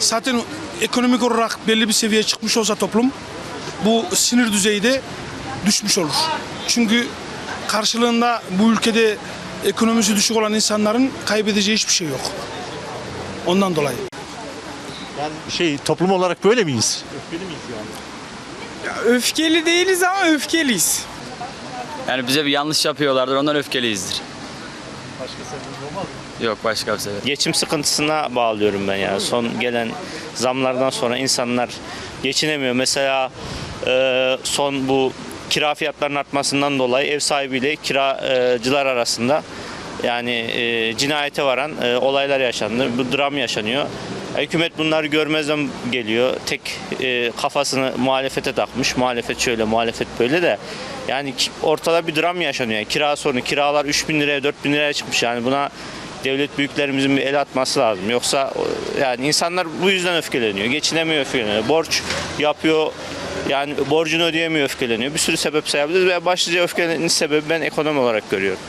zaten ekonomik olarak belli bir seviyeye çıkmış olsa toplum bu sinir düzeyi de düşmüş olur. Çünkü karşılığında bu ülkede ekonomisi düşük olan insanların kaybedeceği hiçbir şey yok. Ondan dolayı. Yani şey toplum olarak böyle miyiz? Öfkeli değiliz ama öfkeliyiz. Yani bize bir yanlış yapıyorlardır ondan öfkeliyizdir. Yok başka bir sebep. geçim sıkıntısına bağlıyorum ben ya. Son gelen zamlardan sonra insanlar geçinemiyor. Mesela e, son bu kira fiyatlarının artmasından dolayı ev sahibiyle kiracılar arasında yani e, cinayete varan e, olaylar yaşandı. Bu dram yaşanıyor. Hükümet bunları görmezden geliyor. Tek e, kafasını muhalefete takmış. Muhalefet şöyle, muhalefet böyle de. Yani ortada bir dram yaşanıyor. Yani kira sorunu. Kiralar 3 bin liraya, 4 bin liraya çıkmış. Yani buna devlet büyüklerimizin bir el atması lazım. Yoksa yani insanlar bu yüzden öfkeleniyor. Geçinemiyor öfkeleniyor. Borç yapıyor. Yani borcunu ödeyemiyor öfkeleniyor. Bir sürü sebep sayabiliriz ve başlıca öfkelenin sebebi ben ekonomi olarak görüyorum.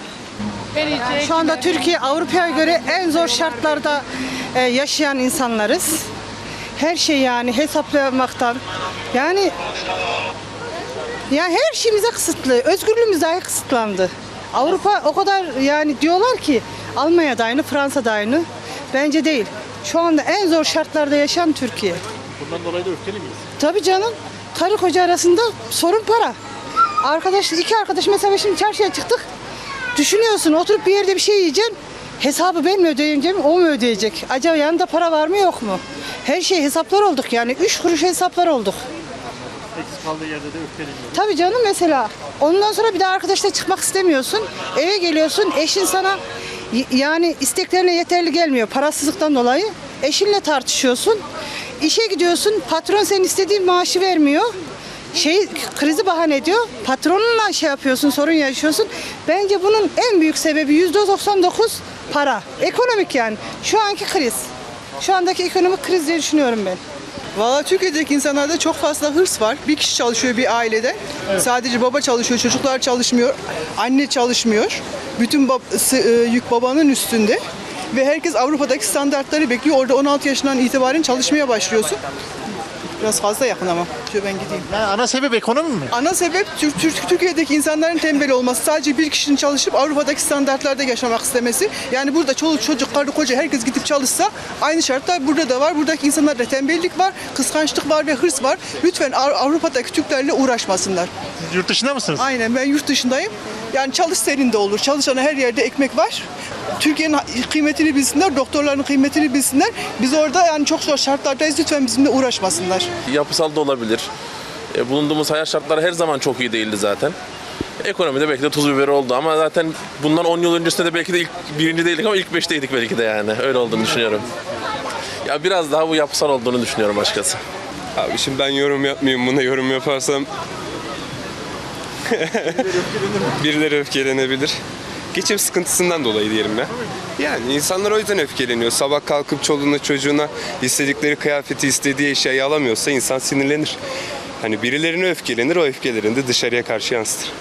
Şu anda Türkiye Avrupa'ya göre en zor şartlarda e, yaşayan insanlarız. Her şey yani hesaplamaktan. Yani ya her şeyimize kısıtlı. Özgürlüğümüz dahi kısıtlandı. Avrupa o kadar yani diyorlar ki Almanya'da aynı, Fransa'da aynı. Bence değil. Şu anda en zor şartlarda yaşayan Türkiye. Bundan dolayı da öfkeli miyiz? Tabii canım. Karı koca arasında sorun para. Arkadaş, iki arkadaş mesela şimdi çarşıya çıktık. Düşünüyorsun oturup bir yerde bir şey yiyeceksin. Hesabı ben mi ödeyeceğim, o mu ödeyecek? Acaba yanında para var mı yok mu? Her şey hesaplar olduk yani. Üç kuruş hesaplar olduk. Eksik kaldığı yerde de öfkeleniyor. Tabii canım mesela. Ondan sonra bir daha arkadaşla çıkmak istemiyorsun. Eve geliyorsun eşin sana y- yani isteklerine yeterli gelmiyor parasızlıktan dolayı. Eşinle tartışıyorsun. İşe gidiyorsun patron senin istediğin maaşı vermiyor. Şey krizi bahane ediyor. Patronunla şey yapıyorsun sorun yaşıyorsun. Bence bunun en büyük sebebi %99 para. Ekonomik yani. Şu anki kriz. Şu andaki ekonomik kriz diye düşünüyorum ben. Valla Türkiye'deki insanlarda çok fazla hırs var. Bir kişi çalışıyor bir ailede. Sadece baba çalışıyor, çocuklar çalışmıyor, anne çalışmıyor. Bütün bab- sı- e, yük babanın üstünde. Ve herkes Avrupa'daki standartları bekliyor. Orada 16 yaşından itibaren çalışmaya başlıyorsun. Biraz fazla yakın ama. Şöyle ben gideyim. Yani ana sebep ekonomi mi? Ana sebep Tür- Tür- Türkiye'deki insanların tembel olması. Sadece bir kişinin çalışıp Avrupa'daki standartlarda yaşamak istemesi. Yani burada çoluk çocuk, karı koca herkes gidip çalışsa aynı şartlar burada da var. Buradaki insanlarda tembellik var, kıskançlık var ve hırs var. Lütfen Av- Avrupa'daki Türklerle uğraşmasınlar. Siz yurt dışında mısınız? Aynen ben yurt dışındayım. Yani çalış senin de olur. Çalışana her yerde ekmek var. Türkiye'nin kıymetini bilsinler, doktorların kıymetini bilsinler. Biz orada yani çok zor şartlardayız. Lütfen bizimle uğraşmasınlar. yapısal da olabilir. E, bulunduğumuz hayat şartları her zaman çok iyi değildi zaten. Ekonomide belki de tuz biberi oldu ama zaten bundan 10 yıl öncesinde de belki de ilk birinci değildik ama ilk beşteydik belki de yani. Öyle olduğunu düşünüyorum. Ya biraz daha bu yapısal olduğunu düşünüyorum açıkçası. Abi şimdi ben yorum yapmayayım buna yorum yaparsam birileri öfkelenebilir. Geçim sıkıntısından dolayı diyelim ya. Yani insanlar o yüzden öfkeleniyor. Sabah kalkıp çoluğuna çocuğuna istedikleri kıyafeti istediği eşyayı alamıyorsa insan sinirlenir. Hani birilerine öfkelenir o öfkelerini de dışarıya karşı yansıtır.